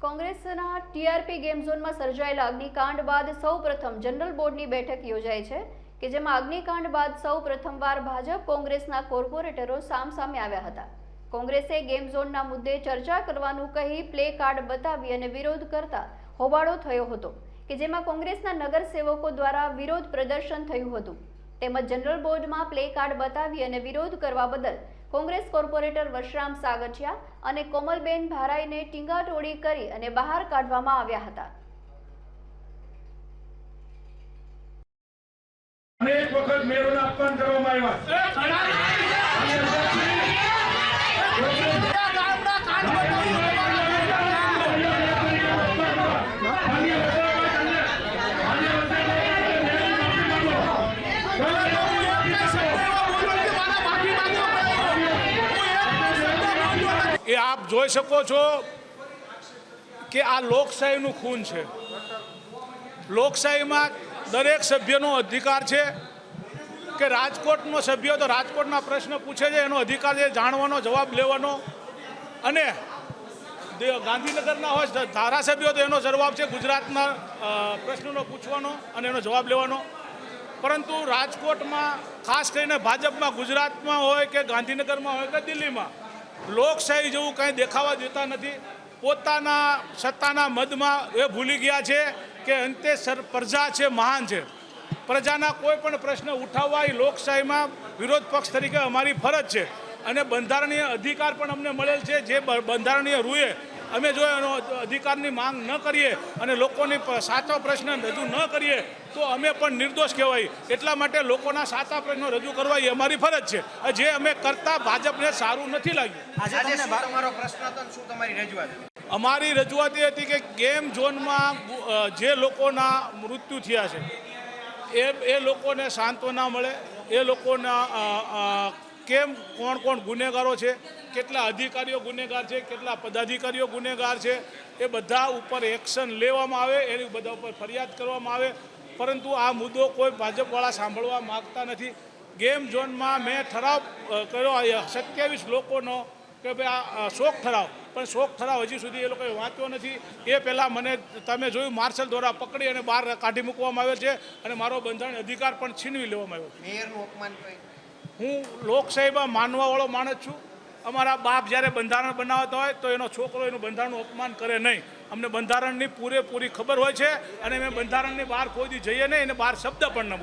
કોંગ્રેસના TRP game ઝોનમાં સર્જાયેલા અગ્નિકાંડ બાદ સૌપ્રથમ જનરલ બોર્ડની બેઠક યોજાઈ છે, કે જેમાં અગ્નિકાંડ બાદ સૌ પ્રથમવાર ભાજપ કોંગ્રેસના કોર્પોરેટરો સામસામે આવ્યા હતા. કોંગ્રેસે ગેમ ઝોનના મુદ્દે ચર્ચા કરવાનું કહી પ્લે કાર્ડ બતાવી અને વિરોધ કરતા હોબાળો થયો હતો, કે જેમાં કોંગ્રેસના નગરસેવકો દ્વારા વિરોધ પ્રદર્શન થયું હતું. તેમજ જનરલ બોર્ડમાં પ્લે કાર્ડ બતાવી અને વિરોધ કરવા બદલ કોંગ્રેસ કોર્પોરેટર વશરામ સાગઠિયા અને કોમલબેન ભારાઈને ટીંગાટોળી કરી અને બહાર કાઢવામાં આવ્યા હતા. અનેક વખત મેયરોને અપમાન કરવામાં આવ્યા. આપ જોઈ શકો છો કે આ લોકશાહીનું ખૂન છે. લોકશાહીમાં દરેક સભ્યનો અધિકાર છે કે રાજકોટનો સભ્ય તો રાજકોટના પ્રશ્ન પૂછે છે, એનો અધિકાર છે, જાણવાનો, જવાબ લેવાનો. અને ગાંધીનગરના હોય ધારાસભ્યો તો એનો જવાબ છે ગુજરાતના પ્રશ્નનો પૂછવાનો અને એનો જવાબ લેવાનો. પરંતુ રાજકોટમાં, ખાસ કરીને ભાજપમાં, ગુજરાતમાં હોય કે ગાંધીનગરમાં હોય કે દિલ્હીમાં લોકશાહી જેવું કાંઈ દેખાવા દેતા નથી. પોતાના સત્તાના મદમાં એ ભૂલી ગયા છે કે અંતે સર, પ્રજા છે, મહાન છે. પ્રજાના કોઈ પણ પ્રશ્ન ઉઠાવવા એ લોકશાહીમાં વિરોધ પક્ષ તરીકે અમારી ફરજ છે. અને બંધારણીય અધિકાર પણ અમને મળેલ છે. જે બંધારણીય રૂએ અમે જો એનો અધિકારની માંગ ન કરીએ અને લોકોની સાચો પ્રશ્ન રજૂ ન કરીએ તો અમે પણ નિર્દોષ કહેવાય. એટલા માટે લોકોના સાચા પ્રશ્નો રજૂ કરવા એ અમારી ફરજ છે. જે અમે કરતા ભાજપને સારું નથી લાગ્યું. અમારી રજૂઆત એ હતી કે ગેમ ઝોનમાં જે લોકોના મૃત્યુ થયા છે એ એ લોકોને સાંત્વના મળે એ લોકોના કેમ કોણ કોણ ગુનેગારો છે? કેટલા અધિકારીઓ ગુનેગાર છે? કેટલા પદાધિકારીઓ ગુનેગાર છે? એ બધા ઉપર એક્શન લેવામાં આવે એની બધા ઉપર ફરિયાદ કરવામાં આવે. પરંતુ આ મુદ્દો કોઈ ભાજપવાળા સાંભળવા માગતા નથી. ગેમ ઝોનમાં મેં ઠરાવ કર્યો સત્યાવીસ લોકોનો કે ભાઈ આ શોક ઠરાવ. પણ શોક ઠરાવ હજી સુધી એ લોકોએ વાંચ્યો નથી. એ પહેલાં મને તમે જોયું, માર્શલ દ્વારા પકડી અને બહાર કાઢી મૂકવામાં આવ્યો છે અને મારો બંધારણ અધિકાર પણ છીનવી લેવામાં આવ્યો મેયરનું અપમાન હું લોકશાહીમાં માનવાવાળો માણસ છું અમારા બાપ જ્યારે બંધારણ બનાવતા હોય તો એનો છોકરો એનું બંધારણનું અપમાન કરે નહીં અમને બંધારણની પૂરેપૂરી ખબર હોય છે અને અમે બંધારણની બહાર કોઈ જઈએ નહીં અને બહાર શબ્દ પણ ન.